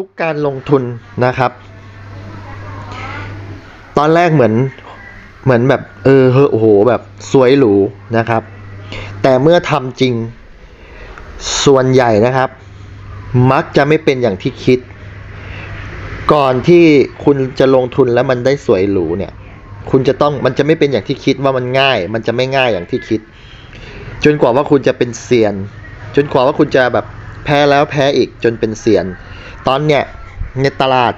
ทุกการลงทุนนะครับ ตอนแรกเหมือนเหมือนแบบเออเฮ้อโอ้โหแบบสวยหรูนะครับ แต่เมื่อทำจริงส่วนใหญ่นะครับ มักจะไม่เป็นอย่างที่คิด ก่อนที่คุณจะลงทุนแล้วมันได้สวยหรูเนี่ย คุณจะต้องมันจะไม่เป็นอย่างที่คิดว่ามันง่าย มันจะไม่ง่ายอย่างที่คิด จนกว่าว่าคุณจะเป็นเซียน จนกว่าว่าคุณจะแบบ แพ้แล้วแพ้อีกจนเป็นเซียน ตอนเนี้ยในตลาด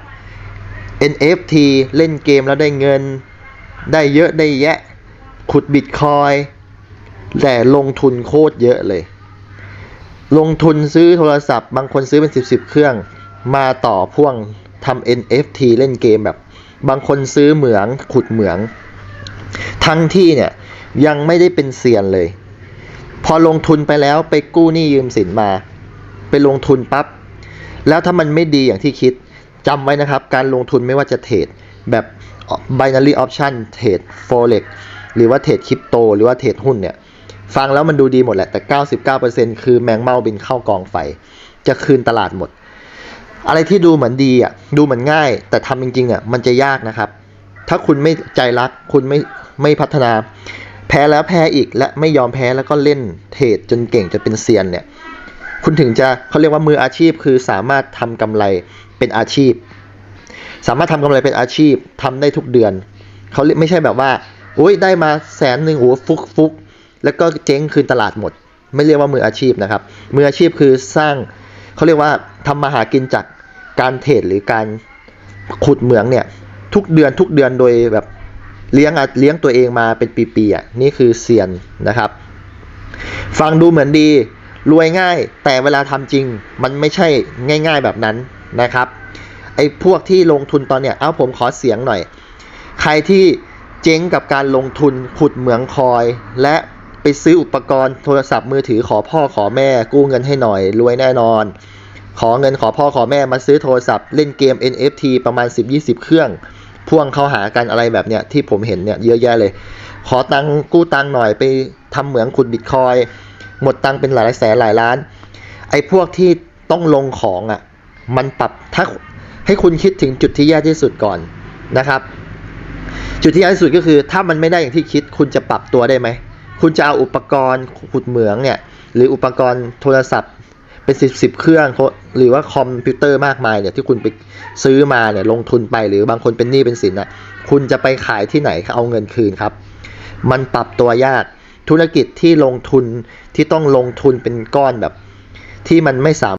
NFT เล่นเกมแล้วได้เงิน ได้เยอะได้แยะ ขุดบิตคอยแต่ลงทุนโคตรเยอะเลย ลงทุนซื้อโทรศัพท์บางคนซื้อเป็น 10บเครื่อง มาต่อพ่วงทำ NFT เล่นเกมแบบ บางคนซื้อเหมืองขุดเหมือง ทั้งที่เนี่ยยังไม่ได้เป็นเซียนเลย พอลงทุนไปแล้วไปกู้หนี้ยืมสินมา ไปลงทุนปั๊บแล้วถ้ามันไม่ดีอย่างที่คิดจำไว้นะครับ การลงทุนไม่ว่าจะเทรดแบบ binary option เทรด forex หรือว่าเทรดคริปโต หรือว่าเทรดหุ้นเนี่ย ฟังแล้วมันดูดีหมดแหละ แต่ 99%คือแมงเม่าบินเข้ากองไฟ จะคืนตลาดหมด อะไรที่ดูเหมือนดีอะ ดูเหมือนง่าย แต่ทำจริงๆอะ มันจะยากนะครับ ถ้าคุณไม่ใจรัก คุณไม่ไม่พัฒนา แพ้แล้วแพ้อีก และไม่ยอมแพ้แล้วก็เล่นเทรดจนเก่งจนเป็นเซียนเนี่ย คุณถึงจะเขาเรียกว่ามืออาชีพ คือสามารถทำกำไรเป็นอาชีพ สามารถทำกำไรเป็นอาชีพทำได้ทุกเดือนเขาไม่ใช่แบบว่าโอ้ยได้มาแสนหนึ่งโอ้ฟุกฟุกแล้วก็เจ๊งคืนตลาดหมด ไม่เรียกว่ามืออาชีพนะครับ มืออาชีพคือสร้างเขาเรียกว่าทำมาหากินจากการเทรดหรือการขุดเหมืองเนี่ยทุกเดือนทุกเดือนโดยแบบเลี้ยงเลี้ยงตัวเองมาเป็นปีๆอะนี่คือเซียนนะครับ ฟังดูเหมือนดี รวยง่าย แต่เวลาทำจริง มันไม่ใช่ง่าย ๆแบบนั้นนะครับไอ้พวกที่ลงทุนตอนเนี้ยเอาผมขอเสียงหน่อย ใครที่เจ๊งกับการลงทุนขุดเหมืองคอย และไปซื้ออุปกรณ์โทรศัพท์มือถือขอพ่อขอแม่ กู้เงินให้หน่อย รวยแน่นอน ขอเงินขอพ่อขอแม่มาซื้อโทรศัพท์เล่นเกม NFT ประมาณ 10-20 เครื่อง พ่วงเข้าหากันอะไรแบบเนี้ยที่ผมเห็นเนี่ยเยอะแยะเลย ขอตังกู้ตังหน่อยไปทำเหมืองขุดบิตคอย หมดตังค์เป็นหลายแสนหลายล้าน ไอ้พวกที่ต้องลงของอะมันปรับถ้าให้คุณคิดถึงจุดที่แย่ที่สุดก่อนนะครับ จุดที่แย่ที่สุดก็คือถ้ามันไม่ได้อย่างที่คิด คุณจะปรับตัวได้ไหมคุณจะเอาอุปกรณ์ขุดเหมืองเนี่ยหรืออุปกรณ์โทรศัพท์เป็นสิบสิบเครื่องหรือว่าคอมพิวเตอร์มากมายเนี่ยที่คุณไปซื้อมาเนี่ยลงทุนไปหรือบางคนเป็นหนี้เป็นสินอะคุณจะไปขายที่ไหนเอาเงินคืนครับ มันปรับตัวยาก ธุรกิจที่ลงทุนที่ต้องลงทุนเป็นก้อนแบบ ที่มันไม่สาม